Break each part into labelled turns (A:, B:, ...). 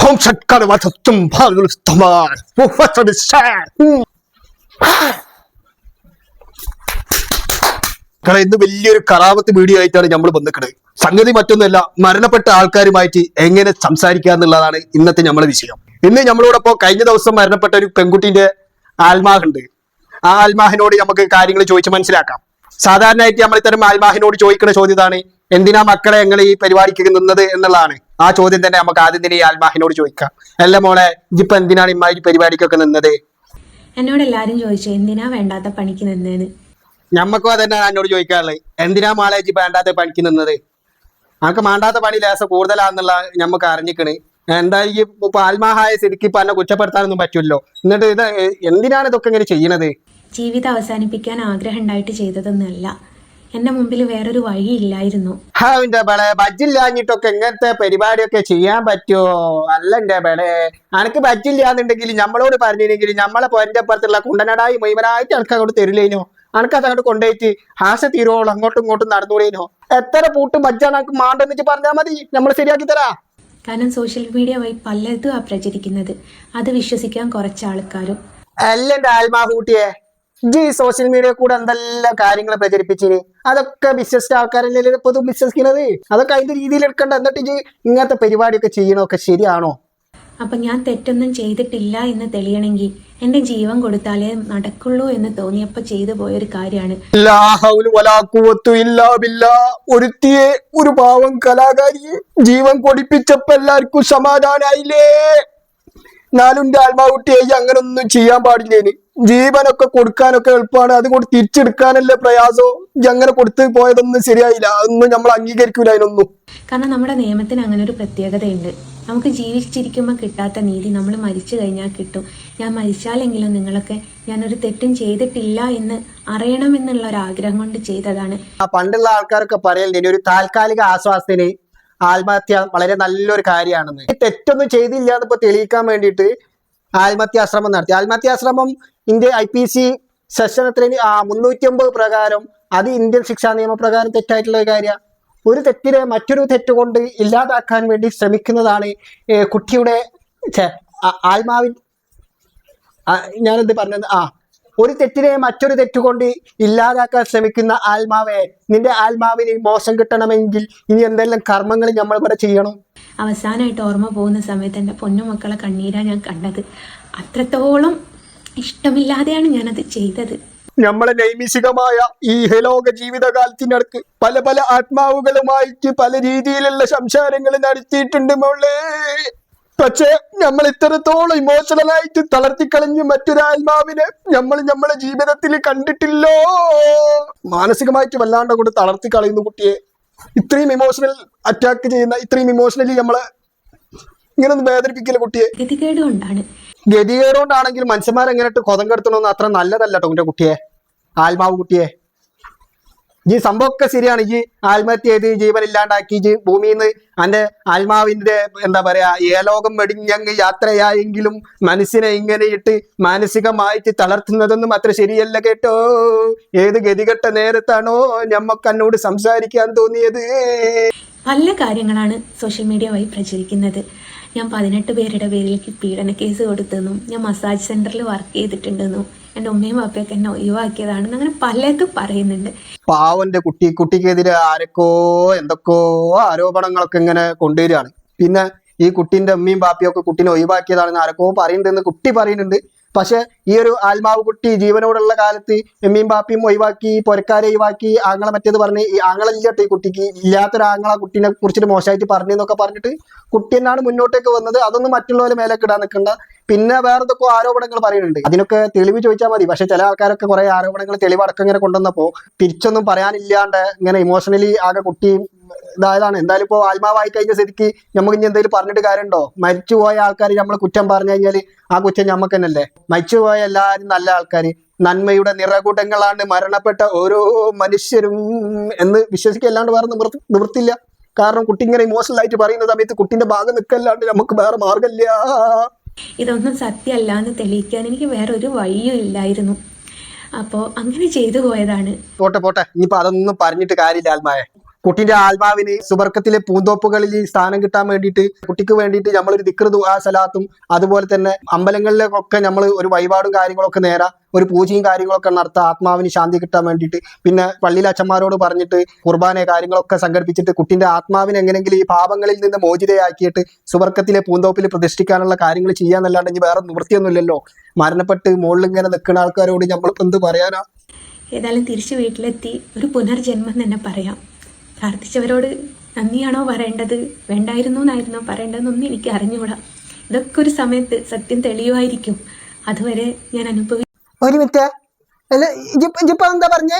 A: Home ഷട്കാർ വസത്തും ഭാഗുൽ സ്തമാർ മുഫസദ് ഷാർ കാരണം ഇന്ന് വലിയൊരു കറാമത്ത് വീഡിയോ ആയിട്ടാണ് നമ്മൾ വന്നിക്കുന്നത് സംഗതി മറ്റൊന്നുമല്ല മരണപ്പെട്ട ആൾക്കാരുമായിട്ട് എങ്ങനെ സംസാരിക്കുക എന്നുള്ളതാണ് ഇന്നത്തെ നമ്മളെ വിഷയം. ഇന്ന് നമ്മളോടൊപ്പം കഴിഞ്ഞ ദിവസം മരണപ്പെട്ട ഒരു പെൺകുട്ടിന്റെ ആത്മാഹുണ്ട് ആ ആത്മാഹിനോട് നമുക്ക് കാര്യങ്ങൾ ചോദിച്ച് മനസ്സിലാക്കാം. സാധാരണയായിട്ട് നമ്മൾ ഇത്തരം ആത്മാഹിനോട് ചോദിക്കുന്ന ചോദ്യതാണ് എന്തിനാ മക്കളെ ഞങ്ങൾ ഈ പരിപാടിക്ക് നിന്നത് എന്നുള്ളതാണ്. ആ ചോദ്യം തന്നെ നമുക്ക് ആദ്യം തന്നെ ഈ ആത്മാഹിനോട് ചോദിക്കാം. അല്ല മോളെ ഇപ്പൊ എന്തിനാണ് ഇമ്മാതിരി പരിപാടിക്കൊക്കെ നിന്നത്?
B: എന്നോട് എല്ലാരും ചോദിച്ചു എന്തിനാ വേണ്ടാത്ത പണിക്ക് നിന്നേന്ന്?
A: ഞമ്മക്കും അതന്നെ എന്നോട് ചോദിക്കാറുള്ളത് എന്തിനാ മാളേജി വേണ്ടാത്ത പണിക്ക് നിന്നത്? നമുക്ക് വേണ്ടാത്ത പണി ലേസം കൂടുതലാന്നുള്ള ഞമ്മക്ക് അറിഞ്ഞിക്കണ്. എന്തായാലും ഇപ്പൊ ആത്മാഹായ സ്ഥിതിക്ക് ഇപ്പൊ എന്നെ കുറ്റപ്പെടുത്താനൊന്നും പറ്റുമല്ലോ എന്നിട്ട് ഇത് എന്തിനാണ് ഇതൊക്കെ ഇങ്ങനെ ചെയ്യണത്?
B: ജീവിതം അവസാനിപ്പിക്കാൻ ആഗ്രഹം ഉണ്ടായിട്ട് ചെയ്തതൊന്നുമല്ല. എന്റെ മുമ്പിൽ വേറൊരു
A: വഴി ഇല്ലായിരുന്നു. ബളെ? ബജ്ജില്ലാഞ്ഞിട്ടൊക്കെ എങ്ങനത്തെ പരിപാടിയൊക്കെ ചെയ്യാൻ പറ്റുമോ അല്ല എന്റെ ബളെ? അനക്ക് ബജ്ജില്ലാന്നുണ്ടെങ്കിൽ നമ്മളോട് പറഞ്ഞില്ലെങ്കിൽ നമ്മളെ പൊന്റെ അപ്പുറത്തുള്ള കുണ്ടനടായി മുഴുവനായിട്ട് അനക്ക് അങ്ങോട്ട് തരില്ലേനോ അനക്ക് അത് അങ്ങോട്ട് കൊണ്ടുപോയിട്ട് ഹാസ തീരുവോളം അങ്ങോട്ടും ഇങ്ങോട്ടും നടന്നുകൂടേനോ എത്ര പൂട്ടും ബജ്ജാണ് അനക്ക് മാണ്ടെന്ന് വെച്ച് പറഞ്ഞാൽ മതി. നമ്മൾ ശരിയാക്കി തരാ.
B: കാരണം സോഷ്യൽ മീഡിയ വഴി പലതും ആ പ്രചരിക്കുന്നത്. അത് വിശ്വസിക്കാൻ കുറച്ച് ആൾക്കാരും.
A: അല്ല എന്റെ ആത്മാഹൂട്ടിയെ ജി സോഷ്യൽ മീഡിയ കൂടെ എന്തെല്ലാം കാര്യങ്ങൾ പ്രചരിപ്പിച്ചിന്? അതൊക്കെ ബിസിനസ് ആൾക്കാരല്ലേ ഇപ്പൊ ഇത് വിശ്വസിക്കുന്നത് അതൊക്കെ അതിന്റെ രീതിയിൽ എടുക്കണ്ട. എന്നിട്ട് ഇങ്ങനത്തെ പരിപാടിയൊക്കെ ചെയ്യണമൊക്കെ ശരിയാണോ?
B: അപ്പൊ ഞാൻ തെറ്റൊന്നും ചെയ്തിട്ടില്ല എന്ന് തെളിയണമെങ്കിൽ എന്റെ ജീവൻ കൊടുത്താലേ നടക്കുള്ളൂ എന്ന് തോന്നിയപ്പോ ചെയ്തു പോയൊരു കാര്യമാണ്.
A: ഒരുത്തിയെ ഒരു പാവം കലാകാരിയെ ജീവൻ കൊടിപ്പിച്ചപ്പോ എല്ലാവർക്കും സമാധാനായില്ലേ? നാലുണ്ട് ആത്മാവുട്ടിയായി അങ്ങനൊന്നും ചെയ്യാൻ പാടില്ലേന്. ജീവനൊക്കെ കൊടുക്കാനൊക്കെ എളുപ്പമാണ് അതുകൊണ്ട് തിരിച്ചെടുക്കാനല്ലേ പ്രയാസോ? അങ്ങനെ കൊടുത്തു പോയതൊന്നും ശരിയായില്ല. അതൊന്നും നമ്മൾ അംഗീകരിക്കൂല അതിനൊന്നും.
B: കാരണം നമ്മുടെ നിയമത്തിന് അങ്ങനെ ഒരു പ്രത്യേകതയുണ്ട്. നമുക്ക് ജീവിച്ചിരിക്കുമ്പോൾ കിട്ടാത്ത നീതി നമ്മൾ മരിച്ചു കഴിഞ്ഞാൽ കിട്ടും. ഞാൻ മരിച്ചാലെങ്കിലും നിങ്ങളൊക്കെ ഞാനൊരു തെറ്റും ചെയ്തിട്ടില്ല എന്ന് അറിയണമെന്നുള്ള ഒരു ആഗ്രഹം കൊണ്ട് ചെയ്തതാണ്.
A: ആ പണ്ടുള്ള ആൾക്കാരൊക്കെ പറയലുണ്ട്. ഇനി ഒരു താൽക്കാലിക ആശ്വാസത്തിന് ആത്മഹത്യ വളരെ നല്ലൊരു കാര്യമാണെന്ന്. തെറ്റൊന്നും ചെയ്തില്ല എന്നിപ്പോ തെളിയിക്കാൻ വേണ്ടിയിട്ട് ആത്മഹത്യാശ്രമം നടത്തി. ആത്മഹത്യാശ്രമം India I P C section എത്ര മുന്നൂറ്റി അമ്പത് പ്രകാരം അത് ഇന്ത്യൻ ശിക്ഷാ നിയമപ്രകാരം തെറ്റായിട്ടുള്ള കാര്യമാണ് ഒരു തെറ്റിനെ മറ്റൊരു തെറ്റ് കൊണ്ട് ഇല്ലാതാക്കാൻ വേണ്ടി ശ്രമിക്കുന്നതാണ് കുട്ടിയുടെ ആത്മാവിൻ ഞാനെന്ത് പറഞ്ഞത്? ആ ഒരു തെറ്റിനെ മറ്റൊരു തെറ്റ് കൊണ്ട് ഇല്ലാതാക്കാൻ ശ്രമിക്കുന്ന ആത്മാവെ നിന്റെ ആത്മാവിന് മോശം കിട്ടണമെങ്കിൽ ഇനി എന്തെല്ലാം കർമ്മങ്ങൾ നമ്മൾ ഇവിടെ ചെയ്യണം?
B: അവസാനമായിട്ട് ഓർമ്മ പോകുന്ന സമയത്ത് എന്റെ പൊന്നുമക്കളെ കണ്ണീരാണ് ഞാൻ കണ്ടത്. അത്രത്തോളം ഇഷ്ടമില്ലാതെയാണ് ഞാനത് ചെയ്തത്.
A: നമ്മളെ നൈമിഷികമായ ഈ ഹലോക ജീവിതകാലത്തിനടുക്ക് പല പല ആത്മാവുകളുമായിട്ട് പല രീതിയിലുള്ള സംസാരങ്ങൾ നടത്തിയിട്ടുണ്ട് മോളെ. പക്ഷേ നമ്മൾ ഇത്രത്തോളം ഇമോഷണലായിട്ട് തളർത്തിക്കളഞ്ഞ് മറ്റൊരാത്മാവിനെ നമ്മൾ നമ്മളെ ജീവിതത്തിൽ കണ്ടിട്ടില്ലോ. മാനസികമായിട്ട് വല്ലാണ്ട് കൊണ്ട് തളർത്തി കളയുന്നു കുട്ടിയെ. ഇത്രയും ഇമോഷണൽ അറ്റാക്ക് ചെയ്യുന്ന ഇത്രയും ഇമോഷണലി നമ്മളെ ഇങ്ങനെ ഒന്ന് വേദനിപ്പിക്കില്ല കുട്ടിയെ?
B: ഗതികേട് കൊണ്ടാണ്
A: ഗതികേടുകൊണ്ടാണെങ്കിൽ മനുഷ്യന്മാരെങ്ങനെട്ട് കൊതം കെടുത്തണമെന്ന് അത്ര നല്ലതല്ല കേട്ടോ എന്റെ കുട്ടിയെ. ആത്മാവ് കുട്ടിയെ. ഈ സംഭവമൊക്കെ ശരിയാണ്. ഈ ആത്മഹത്യ ചെയ്ത് ജീവൻ ഇല്ലാണ്ടാക്കി ഈ ഭൂമിയിൽ നിന്ന് അന്റെ ആത്മാവിന്റെ എന്താ പറയാ ഏലോകം വെടിഞ്ഞങ്ങ് യാത്രയായെങ്കിലും മനസ്സിനെ ഇങ്ങനെ ഇട്ട് മാനസികമായിട്ട് തളർത്തുന്നതൊന്നും അത്ര ശരിയല്ല കേട്ടോ. ഏത് ഗതികെട്ട നേരത്താണോ ഞമ്മക്ക് എന്നോട് സംസാരിക്കാൻ തോന്നിയത്.
B: പല കാര്യങ്ങളാണ് സോഷ്യൽ മീഡിയ വഴി പ്രചരിക്കുന്നത്. ഞാൻ പതിനെട്ട് പേരുടെ പേരിലേക്ക് പീഡന കേസ് കൊടുത്തെന്നും ഞാൻ മസാജ് സെന്ററിൽ വർക്ക് ചെയ്തിട്ടുണ്ടെന്നും എന്റെ ഉമ്മയും പാപ്പയൊക്കെ എന്നെ ഒഴിവാക്കിയതാണെന്ന് അങ്ങനെ പലതും പറയുന്നുണ്ട്.
A: പാവന്റെ കുട്ടി കുട്ടിക്കെതിരെ ആരൊക്കോ എന്തൊക്കെയോ ആരോപണങ്ങളൊക്കെ ഇങ്ങനെ കൊണ്ടുവരികയാണ്. പിന്നെ ഈ കുട്ടിന്റെ ഉമ്മയും ബാപ്പിയും ഒക്കെ കുട്ടീനെ ഒഴിവാക്കിയതാണെന്ന് ആരൊക്കെ പറയുന്നുണ്ടെന്ന് കുട്ടി പറയുന്നുണ്ട്. പക്ഷെ ഈ ഒരു ആത്മാവ് കുട്ടി ജീവനോടുള്ള കാലത്ത് എമ്മിയും ബാപ്പിയും ഒഴിവാക്കി പൊരക്കാരെ ഒഴിവാക്കി ആങ്ങളെ മറ്റേത് പറഞ്ഞ് ഈ ആങ്ങളില്ലാട്ടോ ഈ കുട്ടിക്ക് ഇല്ലാത്തൊരു ആങ്ങളെ കുട്ടീനെ കുറിച്ചിട്ട് മോശമായിട്ട് പറഞ്ഞു എന്നൊക്കെ പറഞ്ഞിട്ട് കുട്ടി എന്നാണ് മുന്നോട്ടേക്ക് വന്നത്. അതൊന്നും മറ്റുള്ളവരെ മേലേക്ക് ഇടാൻ നിൽക്കണ്ട. പിന്നെ വേറെ എന്തൊക്കെ ആരോപണങ്ങൾ പറയുന്നുണ്ട്. അതിനൊക്കെ തെളിവ് ചോദിച്ചാൽ മതി. പക്ഷെ ചില ആൾക്കാരൊക്കെ കുറെ ആരോപണങ്ങൾ തെളിവടക്കം ഇങ്ങനെ കൊണ്ടുവന്നപ്പോ തിരിച്ചൊന്നും പറയാനില്ലാണ്ട് ഇങ്ങനെ ഇമോഷണലി ആകെ കുട്ടി ഇതായതാണ്. എന്തായാലും ഇപ്പോൾ ആത്മാവായി കഴിഞ്ഞ സ്ഥിതിക്ക് നമുക്ക് ഇനി എന്തെങ്കിലും പറഞ്ഞിട്ട് കാര്യമുണ്ടോ? മരിച്ചുപോയ ആൾക്കാർ നമ്മൾ കുറ്റം പറഞ്ഞു കഴിഞ്ഞാൽ ആ കുറ്റം നമുക്ക് തന്നെയല്ലേ? മരിച്ചുപോയ എല്ലാവരും നല്ല ആൾക്കാർ നന്മയുടെ നിറകൂട്ടങ്ങളാണ് മരണപ്പെട്ട ഓരോ മനുഷ്യരും എന്ന് വിശ്വസിക്കല്ലാണ്ട് വേറെ നിവൃത്തി നിവൃത്തില്ല കാരണം കുട്ടി ഇങ്ങനെ ഇമോഷണൽ ആയിട്ട് പറയുന്ന സമയത്ത് കുട്ടിന്റെ ഭാഗം നിൽക്കല്ലാണ്ട് നമുക്ക് വേറെ മാർഗമില്ല
B: ഇതൊന്നും സത്യമല്ല എന്ന് തെളിയിക്കാൻ എനിക്ക് വേറെ ഒരു വഴിയും ഇല്ലായിരുന്നു. അപ്പോ അങ്ങനെ ചെയ്തു പോയതാണ്.
A: പോട്ടെ പോട്ടെ. ഇനിയിപ്പോ അതൊന്നും പറഞ്ഞിട്ട് കാര്യമില്ല ആത്മായെ കുട്ടിന്റെ ആത്മാവിന് സുബർക്കത്തിലെ പൂന്തോപ്പുകളിൽ സ്ഥാനം കിട്ടാൻ വേണ്ടിയിട്ട് കുട്ടിക്ക് വേണ്ടിയിട്ട് നമ്മളൊരു ദിക്ർ ദുആ സലാത്തും അതുപോലെ തന്നെ അമ്പലങ്ങളിലൊക്കെ നമ്മൾ ഒരു വഴിപാടും കാര്യങ്ങളൊക്കെ നേരാ ഒരു പൂജയും കാര്യങ്ങളൊക്കെ നടത്താം ആത്മാവിന് ശാന്തി കിട്ടാൻ വേണ്ടിയിട്ട്. പിന്നെ പള്ളിയിലെ അച്ഛന്മാരോട് പറഞ്ഞിട്ട് കുർബാന കാര്യങ്ങളൊക്കെ സംഘടിപ്പിച്ചിട്ട് കുട്ടിന്റെ ആത്മാവിനെ എങ്ങനെയെങ്കിലും ഈ പാപങ്ങളിൽ നിന്ന് മോചിതയാക്കിയിട്ട് സുബർക്കത്തിലെ പൂന്തോപ്പിൽ പ്രതിഷ്ഠിക്കാനുള്ള കാര്യങ്ങൾ ചെയ്യാന്നല്ലാണ്ട് ഇനി വേറെ നിവൃത്തിയൊന്നുമില്ലല്ലോ. മരണപ്പെട്ട് മുകളിൽ ഇങ്ങനെ നിൽക്കുന്ന ആൾക്കാരോട് നമ്മൾ എന്ത് പറയാനാ?
B: ഏതായാലും തിരിച്ചു വീട്ടിലെത്തി. ഒരു പുനർജന്മം തന്നെ പറയാം. പ്രാർത്ഥിച്ചവരോട് നന്ദിയാണോ പറയേണ്ടത്? വേണ്ടായിരുന്നു എന്നായിരുന്നോ പറയേണ്ടതെന്നൊന്നും എനിക്ക് അറിഞ്ഞുകൂടാ. ഇതൊക്കെ ഒരു സമയത്ത് സത്യം തെളിയുമായിരിക്കും. അതുവരെ ഞാൻ അനുഭവി
A: ഒരു മിനിറ്റ്. അല്ല ഇജിപ്പോ എന്താ പറഞ്ഞേ?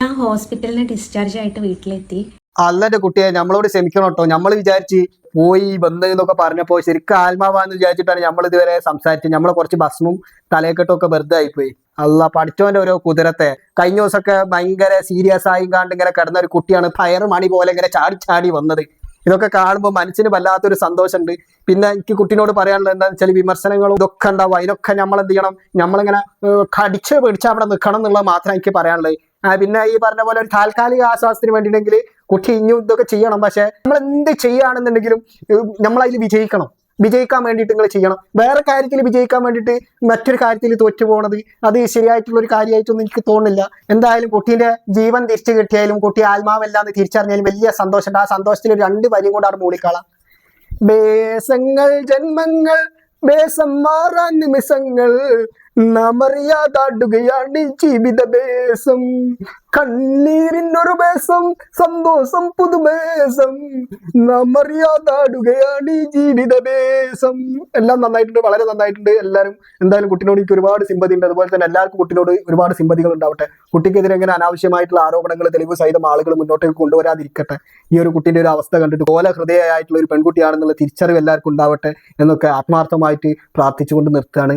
B: ഞാൻ ഹോസ്പിറ്റലിൽ ഡിസ്ചാർജ് ആയിട്ട് വീട്ടിലെത്തി.
A: അല്ലന്റെ കുട്ടിയെ നമ്മളോട് ക്ഷമിക്കണം കേട്ടോ നമ്മൾ വിചാരിച്ച് പോയി ബന്ധം എന്നൊക്കെ പറഞ്ഞപ്പോ ശരിക്കും ആത്മാവാന്ന് വിചാരിച്ചിട്ടാണ് നമ്മൾ ഇതുവരെ സംസാരിച്ചത്. നമ്മളെ കുറച്ച് ഭസ്മും തലയെക്കെട്ടും ഒക്കെ വെറുതെ ആയിപ്പോയി. അല്ല പഠിച്ചവന്റെ ഓരോ കുതിരത്തെ. കഴിഞ്ഞ ദിവസമൊക്കെ ഭയങ്കര സീരിയസ് ആയി കാണ്ട് ഇങ്ങനെ കിടന്ന ഒരു കുട്ടിയാണ് ഫയർ മണി പോലെ ഇങ്ങനെ ചാടി ചാടി വന്നത്. ഇതൊക്കെ കാണുമ്പോൾ മനസ്സിന് വല്ലാത്തൊരു സന്തോഷമുണ്ട്. പിന്നെ എനിക്ക് കുട്ടീനോട് പറയാനുള്ളത് എന്താണെന്ന് വെച്ചാൽ വിമർശനങ്ങളും ഇതൊക്കെ ഉണ്ടാവും. അതിനൊക്കെ നമ്മൾ എന്ത് ചെയ്യണം? നമ്മളിങ്ങനെ കടിച്ച് പിടിച്ച് അവിടെ നിൽക്കണം എന്നുള്ളത് മാത്രമേ എനിക്ക് പറയാനുള്ളത്. പിന്നെ ഈ പറഞ്ഞ പോലെ ഒരു താൽക്കാലിക ആശ്വാസത്തിന് വേണ്ടിയിട്ടുണ്ടെങ്കിൽ കുട്ടി ഇനിയും ഇതൊക്കെ ചെയ്യണം. പക്ഷെ നമ്മൾ എന്ത് ചെയ്യുകയാണെന്നുണ്ടെങ്കിലും അതിൽ വിജയിക്കണം. വിജയിക്കാൻ വേണ്ടിയിട്ട് നിങ്ങൾ ചെയ്യണം. വേറെ കാര്യത്തിൽ വിജയിക്കാൻ വേണ്ടിയിട്ട് മറ്റൊരു കാര്യത്തിൽ തോറ്റു പോകണത് അത് ശരിയായിട്ടുള്ള ഒരു കാര്യമായിട്ടൊന്നും എനിക്ക് തോന്നുന്നില്ല. എന്തായാലും കുട്ടീന്റെ ജീവൻ തിരിച്ചു കിട്ടിയാലും കുട്ടി ആത്മാവല്ലാന്ന് തിരിച്ചറിഞ്ഞാലും വലിയ സന്തോഷമുണ്ട്. ആ സന്തോഷത്തിൽ ഒരു രണ്ട് വരിയും കൂടെ അവിടെ മൂളിക്കാളാം. ബേസങ്ങൾ ജന്മങ്ങൾ ബേസം മാറാൻ നിമിഷങ്ങൾ നാമറിയാതാടുകയാണ് ജീവിത ബേസം കണ്ണീരിനൊരു ബേസം സന്തോഷം പുതുബേസം നാമറിയാതാടുകയാണ് ജീവിത ബേസം എല്ലാം നന്നായിട്ടുണ്ട് വളരെ നന്നായിട്ടുണ്ട്. എല്ലാവരും എന്തായാലും കുട്ടിനോട് എനിക്ക് ഒരുപാട് സിമ്പതി ഉണ്ട് അതുപോലെ തന്നെ എല്ലാവർക്കും കുട്ടിനോട് ഒരുപാട് സിമ്പതികൾ ഉണ്ടാവട്ടെ. കുട്ടിക്കെതിരെ ഇങ്ങനെ അനാവശ്യമായിട്ടുള്ള ആരോപണങ്ങൾ തെളിവ് സഹിതം ആളുകൾ മുന്നോട്ടേക്ക് കൊണ്ടുവരാതിരിക്കട്ടെ. ഈ ഒരു കുട്ടിന്റെ ഒരു അവസ്ഥ കണ്ടിട്ട് കോല ഹൃദയമായിട്ടുള്ള ഒരു പെൺകുട്ടിയാണെന്നുള്ള തിരിച്ചറിവ് എല്ലാവർക്കും ഉണ്ടാവട്ടെ എന്നൊക്കെ ആത്മാർത്ഥമായിട്ട് പ്രാർത്ഥിച്ചുകൊണ്ട് നിർത്തുകയാണ്